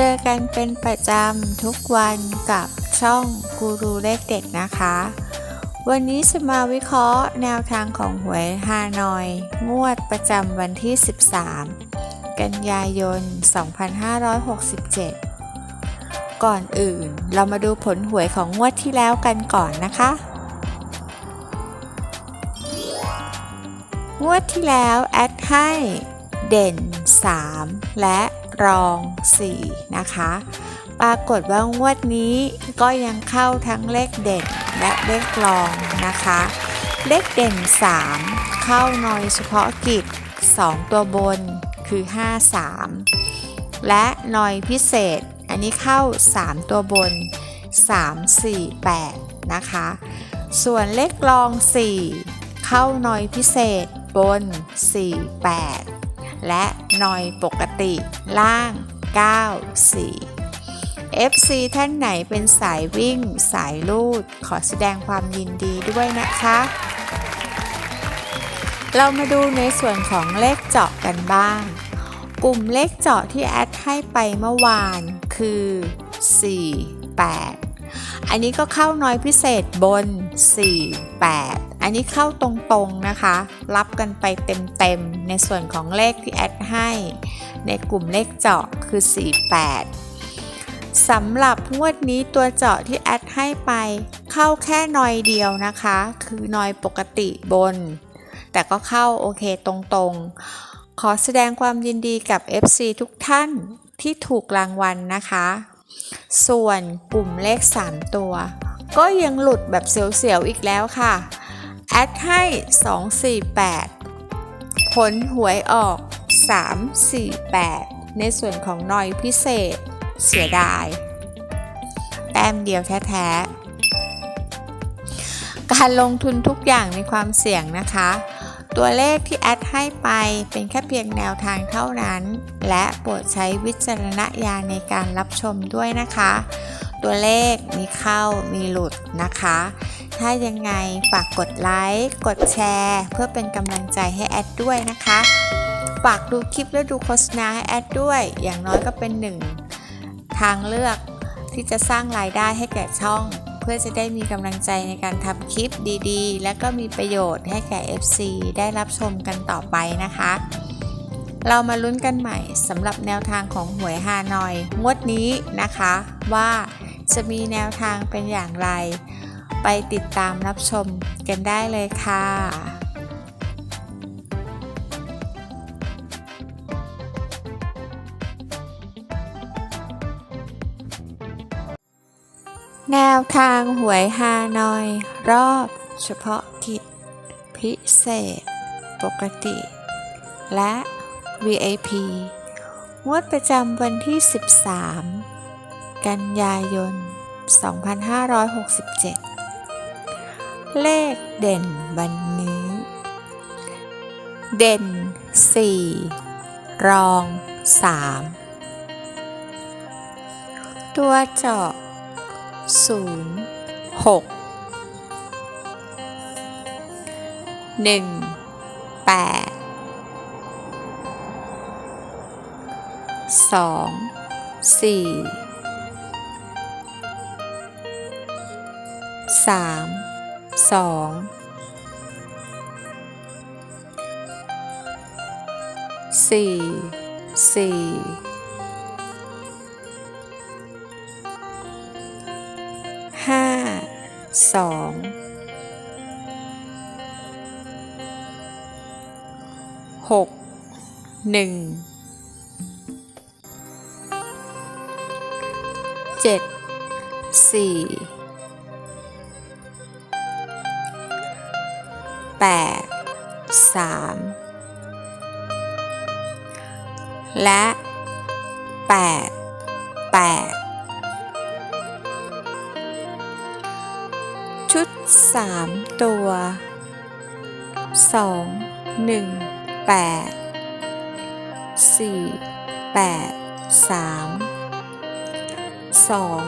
เจอกันเป็นประจำทุกวันกับช่องกูรูเลขเด็ดนะคะ วันนี้จะมาวิเคราะห์แนวทางของหวยฮานอย งวดประจำวันที่ 13 กันยายน 2567 ก่อนอื่นเรามาดูผลหวยของงวดที่แล้วกันก่อนนะคะ งวดที่แล้วแอดให้เด่น 3 และ รอง 4 นะคะ ปรากฏว่างวดนี้ก็ยังเข้าทั้งเลขเด่นและเลขรองนะคะ เลขเด่น 3 เข้าน้อยเฉพาะกิจ 2 ตัวบนคือ 5 3 และน้อยพิเศษ อันนี้เข้า 3 ตัวบน 3 4 8 นะคะ ส่วนเลขรอง 4 เข้าน้อยพิเศษบน 4 8 และนอยปกติล่าง 9 4 FC ท่านไหนเป็นสายวิ่ง สายลูด ขอแสดงความยินดีด้วยนะคะ เรามาดูในส่วนของเลขเจาะกันบ้าง กลุ่มเลขเจาะที่แอดให้ไปเมื่อวานคือ 4 8 อันนี้ก็เข้าน้อยพิเศษบน 4 8 อันนี้เข้าตรงๆนะคะ รับกันไปเต็มๆ ในส่วนของเลขที่แอดให้ ในกลุ่มเลขเจาะคือ 48สำหรับงวดนี้ตัวเจาะที่แอดให้ไป เข้าแค่นอยเดียวนะคะ คือนอยปกติบน แต่ก็เข้าโอเคตรงๆ ขอแสดงความยินดีกับ FC ทุกท่านที่ถูกรางวัลนะคะ ส่วนกลุ่มเลข 3 ตัว ก็ยังหลุดแบบเสียวๆอีกแล้วค่ะ แอดให้ 248 ผลหวยออก 348 ในส่วนของนอยพิเศษ เสียดาย แต้มเดียวแท้ๆ การลงทุนทุกอย่างมีความเสี่ยงนะคะ ตัวเลขที่แอดให้ไปเป็นแค่เพียงแนวทางเท่านั้น และโปรดใช้วิจารณญาณในการรับชมด้วยนะคะ ตัวเลขมีเข้ามีหลุดนะคะ ถ้ายังไงฝากกดไลค์กดแชร์ เพื่อเป็นกำลังใจให้แอดด้วยนะคะฝากดูคลิปและดูโฆษณาให้แอดด้วย อย่างน้อยก็เป็นหนึ่งทางเลือกที่จะสร้างรายได้ให้แก่ช่อง พื่อจะได้มีกำลังใจในการทำคลิปดีๆ และก็มีประโยชน์ให้แก่ FC ได้รับชมกันต่อไปนะคะ เรามาลุ้นกันใหม่สำหรับแนวทางของหวยฮานอย งวดนี้นะคะ ว่าจะมีแนวทางเป็นอย่างไร ไปติดตามรับชมกันได้เลยค่ะ แนวทางหวยฮานอย รอบเฉพาะกิจ พิเศษ ปกติ และ VIP งวดประจำวันที่ 13 กันยายน 2567 เลขเด่นวันนี้ เด่น 4 รอง 3 ตัวเจาะ ศูนย์หกหนึ่งแปดสองสี่สามสองสี่สี่ 2 6 1 7 4 8 3 และ 8 8 ชุดสามตัวสองหนึ่งแปดสี่แปดสามสอง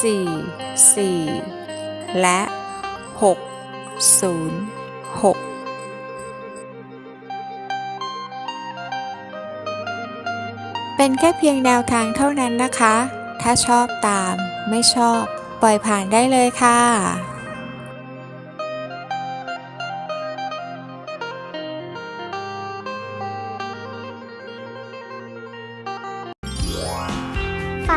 สี่สี่และหกศูนย์หกเป็นแค่เพียงแนวทางเท่านั้นนะคะ ถ้าชอบตามไม่ชอบ ปล่อยผ่านได้เลยค่ะ